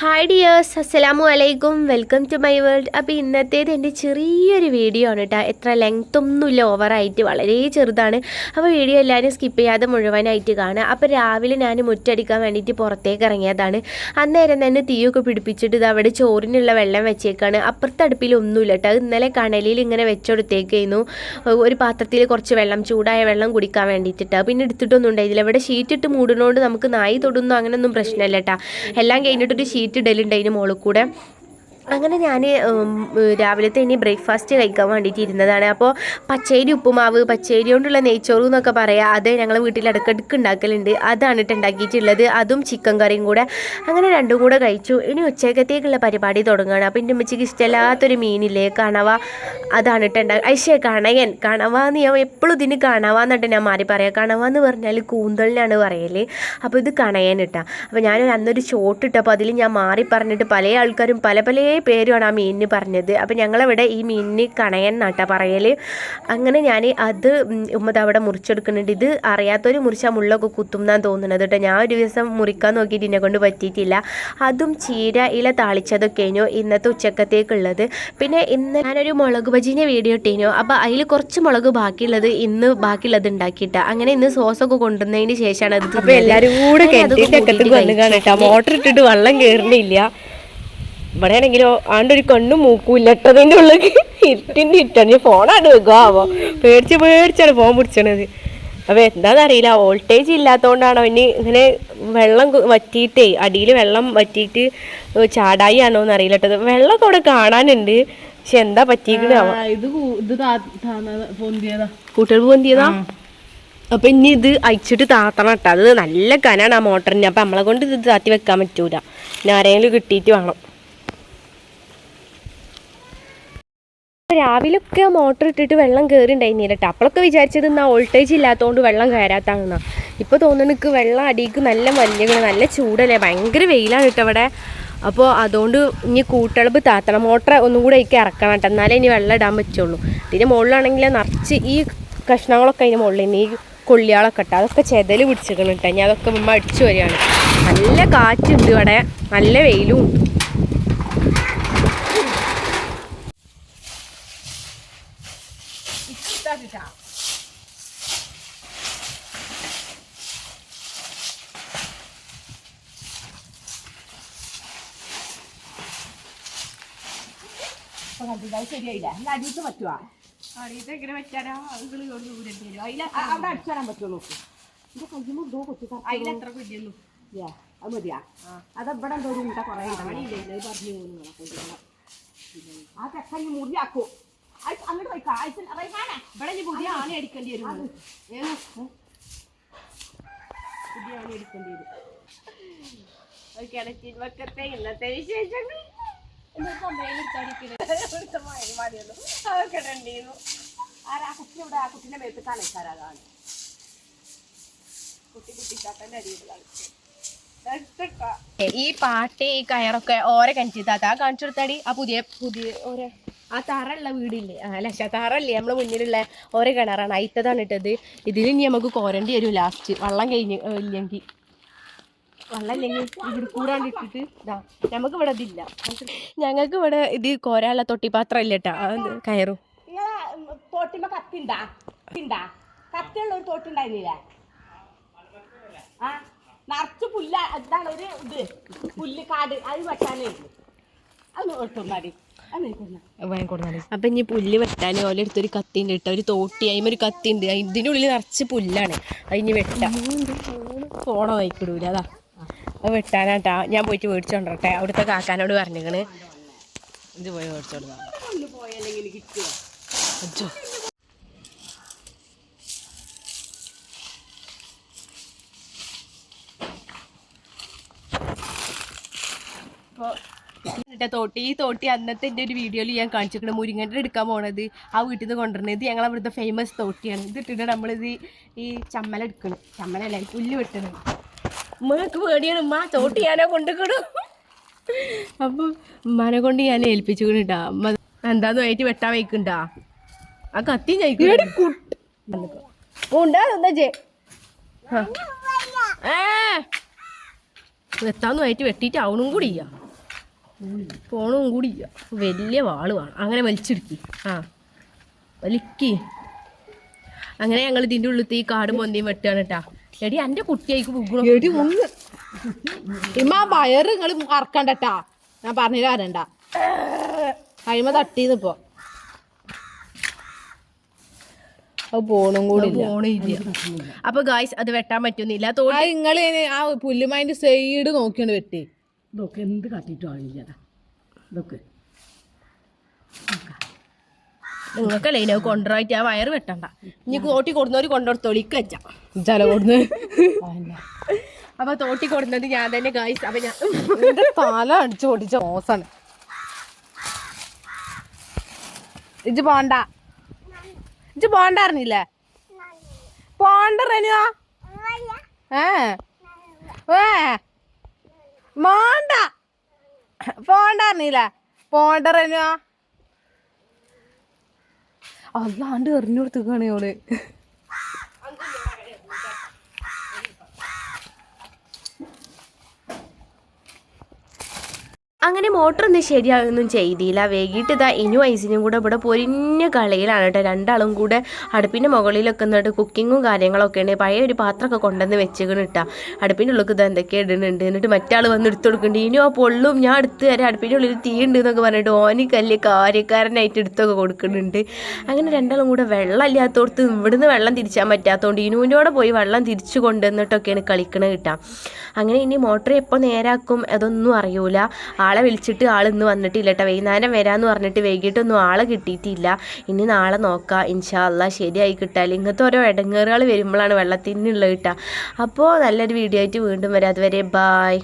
Hi dears അസ്സലാമു അലൈക്കും welcome to my world അപ്പോൾ ഇന്നത്തേത് എന്റെ ചെറിയൊരു വീഡിയോ ആണ് കേട്ടോ എത്ര ലെങ്ത് ഒന്നുമില്ല ഓവറായിട്ട് വളരെ ചെറുതാണ്. അപ്പോൾ വീഡിയോ എല്ലാവരും സ്കിപ്പ് ചെയ്യാതെ മുഴുവനായിട്ട് കാണുക. അപ്പോൾ രാവിലെ ഞാൻ മുറ്റടിക്കാൻ വേണ്ടിയിട്ട് പുറത്തേക്ക് ഇറങ്ങിയതാണ്. അന്നേരം തന്നെ തീയൊക്കെ പിടിപ്പിച്ചിട്ട് ഇത് അവിടെ ചോറിനുള്ള വെള്ളം വെച്ചേക്കാണ്. അപ്പുറത്തെ അടുപ്പിൽ ഒന്നുമില്ല കേട്ടോ ഇന്നലെ കണലിൽ ഇങ്ങനെ വെച്ചെടുത്തേക്കായിരുന്നു. ഒരു പാത്രത്തിൽ കുറച്ച് വെള്ളം ചൂടായ വെള്ളം കുടിക്കാൻ വേണ്ടിയിട്ടാണ് പിന്നെ എടുത്തിട്ടൊന്നും ഉണ്ടായില്ല. ഇവിടെ ഷീറ്റിട്ട് മൂടുന്നതുകൊണ്ട് നമുക്ക് നായി തൊടുന്നു അങ്ങനെയൊന്നും പ്രശ്നമല്ല കേട്ടോ എല്ലാം കഴിഞ്ഞിട്ടൊരു ഷീറ്റ് ഇടലുണ്ട് അതിന് മുകളിൽ കൂടെ അങ്ങനെ ഞാൻ രാവിലത്തെ ഇനി ബ്രേക്ക്ഫാസ്റ്റ് കഴിക്കാൻ വേണ്ടിയിട്ട് ഇരുന്നതാണ്. അപ്പോൾ പച്ചേരി ഉപ്പുമാവ് പച്ചേരി കൊണ്ടുള്ള നെയ്ച്ചോറ് എന്നൊക്കെ പറയാം അത് ഞങ്ങൾ വീട്ടിൽ ഇടയ്ക്കിടയ്ക്ക് ഉണ്ടാക്കലുണ്ട്. അതാണ് ഇട്ട് ഉണ്ടാക്കിയിട്ടുള്ളത്. അതും ചിക്കൻ കറിയും കൂടെ. അങ്ങനെ രണ്ടും കൂടെ കഴിച്ചു. ഇനി ഉച്ചക്കത്തേക്കുള്ള പരിപാടി തുടങ്ങുകയാണ് അപ്പോൾ എന്റെ ഉമ്മച്ചിക്ക് ഇഷ്ടമില്ലാത്തൊരു മീനില്ലേ കണവ. അതാണ് ഇട്ട് ഉണ്ടാക്കുക ഐശ്വ കണയൻ. കണവ എന്ന് ഞാൻ എപ്പോഴും ഇതിന് കണവ എന്നിട്ട് ഞാൻ മാറി പറയാം. കണവ എന്ന് പറഞ്ഞാൽ കൂന്തളിനാണ് പറയൽ. അപ്പോൾ ഇത് കണയൻ ഇട്ടാ അപ്പോൾ ഞാൻ അന്നൊരു ഷോട്ട് ഇട്ടപ്പോൾ അതിൽ ഞാൻ മാറി പറഞ്ഞിട്ട് പല ആൾക്കാരും പല പല പേരുമാണ് ആ മീനിന് പറഞ്ഞത്. അപ്പോൾ ഞങ്ങളിവിടെ ഈ മീനിന് കണയൻ എന്നാട്ടാ പറയൽ അങ്ങനെ ഞാൻ അത് ഉമ്മത് അവിടെ മുറിച്ചെടുക്കുന്നുണ്ട്. ഇത് അറിയാത്തൊരു മുറിച്ചാൽ മുള്ളൊക്കെ കുത്തും എന്നാണ് തോന്നുന്നത് കേട്ടോ. ഞാൻ ഒരു ദിവസം മുറിക്കാൻ നോക്കിയിട്ട് എന്നെ കൊണ്ട് പറ്റിയിട്ടില്ല. അതും ചീര ഇല താളിച്ചതൊക്കെയായിരുന്നു ഇന്നത്തെ ഉച്ചക്കത്തേക്കുള്ളത്. പിന്നെ ഇന്ന് ഞാനൊരു മുളക് ബജീന്റെ വീഡിയോ ഇട്ടേനു. അപ്പോൾ അതിൽ കുറച്ച് മുളക് ബാക്കിയുള്ളത് ഇന്ന് ബാക്കിയുള്ളത് ഉണ്ടാക്കിയിട്ട. അങ്ങനെ ഇന്ന് സോസൊക്കെ കൊണ്ടുവന്നതിന് ശേഷമാണ് അത് എല്ലാവരും കൂടെ മോട്ടർ ഇട്ടിട്ട് വെള്ളം കേറുന്നില്ല. ഇവിടെ ആണെങ്കിലോ ആണ്ടൊരു കണ്ണും മൂക്കൂല്ല ഇട്ടതിന്റെ ഉള്ളിൽ ഇരുട്ടിന്റെ ഇട്ടാണ് ഞാൻ ഫോണാണ് വെക്കാവോ പേടിച്ച് പേടിച്ചാണ് ഫോൺ പിടിച്ചണത്. അപ്പൊ എന്താണെന്നറിയില്ല വോൾട്ടേജ് ഇല്ലാത്തതുകൊണ്ടാണോ ഇനി ഇങ്ങനെ വെള്ളം വറ്റിയിട്ടേ അടിയിൽ വെള്ളം വറ്റിയിട്ട് ചാടായി ആണോ എന്ന് അറിയില്ല കേട്ടത് വെള്ളമൊക്കെ അവിടെ കാണാനുണ്ട്. പക്ഷെ എന്താ പറ്റിയിരിക്കണാവോ പൊന്തിയതാ. കൂട്ടുകാർ പൊന്തിയതാ? അപ്പൊ ഇനി ഇത് അയച്ചിട്ട് താത്തണം കേട്ടോ. അത് നല്ല കനാണ് ആ മോട്ടറിന്. അപ്പൊ നമ്മളെ കൊണ്ട് ഇത് താത്തി വെക്കാൻ പറ്റൂല. ഞാൻ ആരെങ്കിലും കിട്ടിയിട്ട് വേണം. രാവിലൊക്കെ മോട്ടർ ഇട്ടിട്ട് വെള്ളം കയറി ഉണ്ടായിരുന്നില്ല കേട്ടോ അപ്പോഴൊക്കെ വിചാരിച്ചത് എന്നാൽ വോൾട്ടേജ് ഇല്ലാത്തതുകൊണ്ട് വെള്ളം കയറാത്താണെന്ന് ഇപ്പൊ തോന്നുന്നു എനിക്ക് വെള്ളം അടിക്ക് നല്ല മഞ്ഞകൾ നല്ല ചൂടല്ലേ? ഭയങ്കര വെയിലാണ് കേട്ടോ അവിടെ അപ്പോൾ അതുകൊണ്ട് ഇനി കൂട്ടളവ് താത്തണം. മോട്ടർ ഒന്നും കൂടെ എനിക്ക് ഇറക്കണം കേട്ടോ എന്നാലേ ഇനി വെള്ളം ഇടാൻ പറ്റുള്ളൂ. ഇതിന്റെ മുകളിലാണെങ്കിൽ നിറച്ച് ഈ കഷ്ണങ്ങളൊക്കെ അതിന്റെ മുകളിൽ ഇനി കൊള്ളിയാളൊക്കെ ഇട്ട് അതൊക്കെ ചെതൽ പിടിച്ചിരിക്കണം കേട്ടോ ഇനി അതൊക്കെ അടിച്ചു വരികയാണ്. നല്ല കാറ്റുണ്ട് ഇവിടെ. നല്ല വെയിലും ഉണ്ട് ശരിയായില്ല എന്നാ അടിയിട്ട് പറ്റുവാ അവിടെ അടിച്ചു തരാൻ പറ്റുമോ നോക്ക് എന്റെ കയ്യുമ്പോ എന്തോ കൊച്ചു അതിലെത്ര കുഞ്ഞൊന്നും Yeah, അത് മതിയാ അതെവിടെ എന്തോ ഒരു ഉണ്ട കുറേ പറഞ്ഞു ആ ചെക്കൻ മുറിയാക്കൂ അങ്ങോട്ട് പോയി കാഴ്ച ഇവിടെ ഇനി പുതിയ ആണി അടിക്കേണ്ടി വരും. പുതിയ ആണി അടിക്കേണ്ടി വരും. കിണറ്റിൻ വക്കത്തെ ഇന്നത്തെ വിശേഷങ്ങൾ. ആരാ? കുട്ടി ഇവിടെ ആ കുട്ടീന്റെ മേത്ത് കളിക്കാരാണ് കുട്ടി കുട്ടിക്കാട്ടന്റെ അടിയിൽ കളിച്ചു. ഈ പാട്ട് ഈ കയറൊക്കെ ഓരോ കഞ്ചിത്താത്ത താത്ത ആ കാണിച്ചു കൊടുത്താടി? ആ പുതിയ പുതിയ ഓരോ ആ തറയുള്ള വീടില്ലേ? ആ ശ്ശെ, തറല്ലേ? നമ്മളെ മുന്നിലുള്ള ഓരോ കിണറാണ്. അയിത്തതാണ് ഇട്ടത്. ഇതിൽ ഇനി നമുക്ക് കോരണ്ടി വരും ലാസ്റ്റ് വള്ളം കഴിഞ്ഞ് ഇല്ലെങ്കിൽ വെള്ളം ഇല്ലെങ്കിൽ ഇവിടെ കൂടാണ്ട് ഇട്ടിട്ട് ഇതാ. നമുക്ക് ഇവിടെ ഇതില്ല. ഞങ്ങൾക്ക് ഇവിടെ ഇത് കോരാനുള്ള തൊട്ടിപ്പാത്രം ഇല്ല കേട്ടാ കയറും. തോട്ടിമ്മ കത്തിണ്ടാ? ഒരു ആ നിറച്ച് പുല്ല ഇതാണ് ഒരു ഇത്. പുല്ല് കാട്. അത് വെട്ടാനേ ഉള്ളൂ അത് ഒട്ടും അത് അപ്പൊ ഇനി പുല്ല് വെട്ടാൻ ഓലെ അടുത്തൊരു കത്തിണ്ട് കേട്ടോ. ഒരു തോട്ടി അതിന് ഒരു കത്തിണ്ട് ഇതിന്റെ ഉള്ളിൽ നിറച്ച് പുല്ലാണ്. അതിന് വെട്ടാം. ഫോണോ വായിക്കിടൂല അതാ. അത് വെട്ടാനാട്ടാ. ഞാൻ പോയിട്ട് മേടിച്ചോണ്ടട്ടെ അവിടുത്തെ കാക്കാനോട് പറഞ്ഞേക്കണ്. ഇത് പോയി മേടിച്ചോണ്ടാ അജ്ജോ എന്നിട്ട് തോട്ടി ഈ തോട്ടി അന്നത്തെ എന്റെ ഒരു വീഡിയോയിൽ ഞാൻ കാണിച്ചിരിക്കണം മുരിങ്ങന്റെ എടുക്കാൻ പോണത്. ആ വീട്ടിൽ നിന്ന് കൊണ്ടുവരുന്നത് ഇത് ഞങ്ങൾ അവിടുത്തെ ഫേമസ് തോട്ടിയാണ്. ഇത് ഇട്ടിട്ട് നമ്മളിത് ഈ ചമ്മല എടുക്കണം. ചമ്മലല്ല? പുല്ല് വെട്ടണം. ഉമ്മക്ക് പേടിയാണ്. ഉമ്മ തോട്ടി ഞാനോ കൊണ്ടുക്കിടും അപ്പം ഉമ്മാനെ കൊണ്ട് ഞാൻ ഏൽപ്പിച്ചു കൊണ്ടിട്ടാ അമ്മ എന്താന്ന് ആയിട്ട് വെട്ടാൻ വയ്ക്കണ്ടാ? ആ കത്തി ഉണ്ടാ. ഏ. വെത്താന്ന് ആയിട്ട് വെട്ടിയിട്ട് അവണും കൂടി ഫോണും കൂടി. വലിയ വാൾ വേണം. അങ്ങനെ വലിച്ചെടുക്കി. ആ. വലിക്കി. അങ്ങനെ ഞങ്ങൾ ഇതിന്റെ ഉള്ളിൽ ഈ കാടും പൊന്തിയും വെട്ടുകയാണ് കേട്ടാ എടി എന്റെ കുട്ടിയായിക്ക് പോകുന്നു എടി ഒന്ന് ഇമ്മ വയറ് നിങ്ങൾ മറക്കണ്ടട്ടാ ഞാൻ പറഞ്ഞു വരണ്ട കഴിയുമ്പോ തട്ടീന്നിപ്പോ അത് പോണും കൂടി. പോണില്ല. അപ്പൊ ഗായ്സ് അത് വെട്ടാൻ പറ്റുന്നില്ല. തോന്നി നിങ്ങൾ ആ പുല്ലുമായിന്റെ സൈഡ് നോക്കിയാണ് വെട്ടി. ഇതൊക്കെ എന്ത് കാട്ടിയിട്ടാണ് ഇതൊക്കെ. നിങ്ങൾക്കല്ലേ ഇനി കൊണ്ടുപോയിട്ട് ആ വയറ് വെട്ടണ്ട. ഇനി തോട്ടി കൊടുന്നവര് കൊണ്ടുകൊടുത്തോളി ഇക്കച്ച ജല കൊടുന്ന്. അപ്പൊ തോട്ടി കൊടുന്നത് ഞാൻ തന്നെ ഗായ്സ് അപ്പൊ ഞാൻ തല അടിച്ചു പൊടിച്ച മോശാണ് ഇജ്ജ് പോണ്ട. ഇജ്ജ് പോണ്ട അറിഞ്ഞില്ലേ? പോണ്ട റനുവാ. ഏ? ഏ? മോണ്ട പോണ്ട അറിഞ്ഞില്ല. പോണ്ട റനുവാ അല്ലാണ്ട് എറിഞ്ഞു കൊടുത്തേക്കാണ് ഓൾ അങ്ങനെ മോട്ടർ മോട്ടറൊന്നും ശരിയാകുന്നും ചെയ്തില്ല. വൈകിട്ട് ഇതാ ഇനിയും ഐസിനും കൂടെ ഇവിടെ പൊരിഞ്ഞ കളിയിലാണ് കേട്ടോ. രണ്ടാളും കൂടെ അടുപ്പിന്റെ മുകളിലൊക്കെ നിന്നിട്ട് കുക്കിങ്ങും കാര്യങ്ങളൊക്കെ ഉണ്ട് പഴയ ഒരു പാത്രമൊക്കെ കൊണ്ടുവന്ന് വെച്ചിക്കണ് ഇട്ടാ അടുപ്പിന്റെ ഉള്ളിൽ ഇത് എന്തൊക്കെ ഇടുന്നുണ്ട്. എന്നിട്ട് മറ്റാൾ വന്ന് എടുത്തു കൊടുക്കുന്നുണ്ട്. ഇനിയും ആ പൊള്ളും. ഞാൻ എടുത്ത് വരെ അടുപ്പിന്റെ ഉള്ളിൽ തീ ഉണ്ട് എന്നൊക്കെ പറഞ്ഞിട്ട് ഓനി കല്ല് കാര്യക്കാരനായിട്ട് എടുത്തൊക്കെ കൊടുക്കുന്നുണ്ട്. അങ്ങനെ രണ്ടാളും കൂടെ വെള്ളം ഇല്ലാത്തോടത്ത് ഇവിടുന്ന് വെള്ളം തിരിച്ചാൻ പറ്റാത്തതുകൊണ്ട് ഇനുവിന്റെ പോയി വെള്ളം തിരിച്ചു കൊണ്ടുവന്നിട്ടൊക്കെയാണ് കളിക്കണത് കിട്ടാം. അങ്ങനെ ഇനി മോട്ടർ എപ്പോൾ നേരാക്കും അതൊന്നും അറിയൂല. ആളെ വിളിച്ചിട്ട് ആൾ ഇന്ന് വന്നിട്ടില്ല കേട്ടോ വൈകുന്നേരം വരാമെന്ന് പറഞ്ഞിട്ട് വൈകിട്ടൊന്നും ആളെ കിട്ടിയിട്ടില്ല. ഇനി നാളെ നോക്കാം. ഇൻഷാല്ല ശരിയായി കിട്ടാൽ ഇങ്ങനത്തെ ഓരോ ഇടങ്ങേറുകൾ വരുമ്പോഴാണ് വെള്ളത്തിനുള്ളത് കിട്ടുക അപ്പോൾ നല്ലൊരു വീഡിയോ ആയിട്ട് വീണ്ടും വരാം. അതുവരെ ബായ്